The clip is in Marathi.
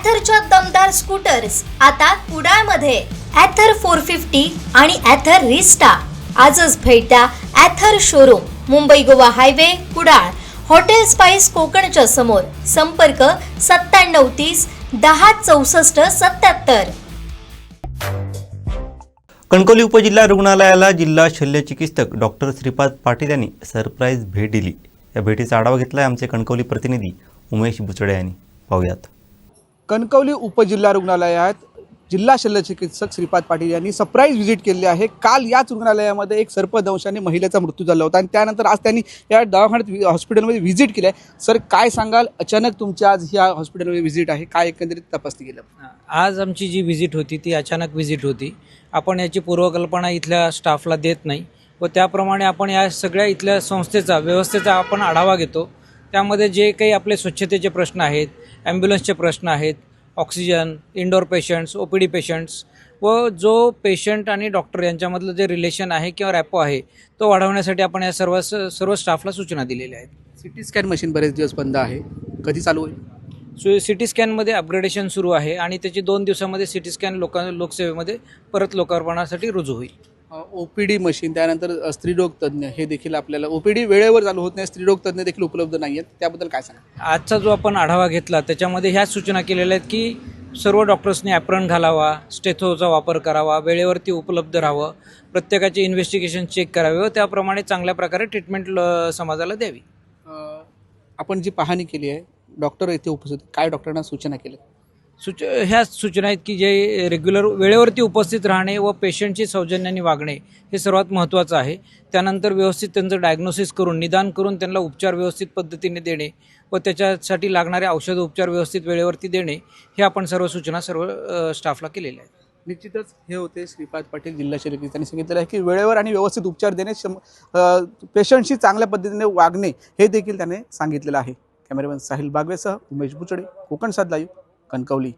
ॲथरच्या दमदार स्कूटर्स आता कुडाळमध्ये. ॲथर फोर फिफ्टी आणि ॲथर रिस्टा आजच भेट द्या Ather showroom Mumbai Goa highway Kudal. Hotel Spice कोकणच्या समोर. संपर्क सत्त्याण्णव तीस दहा चौसष्ट सत्याहत्तर कणकवली उपजिल्हा रुग्णालयाला जिल्हा शल्यचिकित्सक डॉक्टर श्रीपाद पाटील यांनी सरप्राईज भेट दिली. या भेटीचा आढावा घेतला आमचे कणकवली प्रतिनिधी उमेश बुचडे यांनी. पाहूयात. कणकवली उपजिल्हा रुग्णालयात जिल्हा शल्यचिकित्सक श्रीपाद पाटील यांनी सरप्राईज व्हिजिट केली आहे. काल याच रुग्णालयामध्ये एक सर्पदंशाने महिलेचा मृत्यू झाला होता आणि त्यानंतर आज त्यांनी या दवाखान्यात हॉस्पिटलमध्ये व्हिजिट केली आहे सर काय सांगाल? अचानक तुमच्या आज ह्या हॉस्पिटलमध्ये व्हिजिट आहे. काय एकंदरीत तपासणी केलं? आज आमची जी व्हिजिट होती ती अचानक व्हिजिट होती. आपण याची पूर्वकल्पना इथल्या स्टाफला देत नाही व त्याप्रमाणे आपण या सगळ्या इथल्या संस्थेचा व्यवस्थेचा आपण आढावा घेतो. त्यामध्ये जे काही आपले स्वच्छतेचे प्रश्न आहेत ॲम्ब्युलन्सचे प्रश्न आहेत oxygen indoor patients O P D patients व जो पेशंट आणि डॉक्टर यांच्यामधलं जे रिलेशन आहे किंवा रॅपो आहे तो वाढवण्यासाठी आपण या सर्व सर्व स्टाफला सूचना दिलेल्या आहेत. सी टी स्कॅन मशीन बरेच दिवस बंद आहे. कधी चालू होईल? सो सी टी स्कॅनमध्ये अपग्रेडेशन सुरू आहे आणि त्याची दोन दिवसामध्ये सी टी स्कॅन लोक लोकसेवेमध्ये परत लोकार्पणासाठी रुजू होईल. ओ पी डी मशीन त्यानंतर स्त्रीरोग तज्ज्ञ हे देखील आपल्याला ओ पी डी वेळेवर चालू होत नाही स्त्रीरोग तज्ज्ञ देखील उपलब्ध नाही आहेत त्याबद्दल काय सांगा आजचा जो आपण आढावा घेतला त्याच्यामध्ये ह्याच सूचना केलेल्या आहेत की सर्व डॉक्टर्सनी ॲप्रन घालावा स्टेथोचा वापर करावा वेळेवरती उपलब्ध राहावं प्रत्येकाचे इन्व्हेस्टिगेशन चेक करावे व त्याप्रमाणे चांगल्या प्रकारे ट्रीटमेंट समाजाला द्यावी. आपण जी पाहणी केली आहे डॉक्टर येथे उपस्थित काय डॉक्टरांना सूचना केल्या सूच ह्या सूचना आहेत की जे रेग्युलर वेळेवरती उपस्थित राहणे व पेशंटची सौजन्याने वागणे हे सर्वात महत्त्वाचं आहे. त्यानंतर व्यवस्थित त्यांचं डायग्नोसिस करून निदान करून त्यांना उपचार व्यवस्थित पद्धतीने देणे व त्याच्यासाठी लागणारे औषध उपचार व्यवस्थित वेळेवरती देणे हे आपण सर्व सूचना सर्व स्टाफला केलेल्या आहेत. निश्चितच हे होते श्रीपाद पाटील जिल्हा शरीर त्यांनी सांगितलेलं आहे की वेळेवर आणि व्यवस्थित उपचार देणे शम पेशंटशी चांगल्या पद्धतीने वागणे हे देखील त्याने सांगितलेलं आहे. कॅमेरामॅन साहिल बागवेसह उमेश बुचडे कोकण kan kauli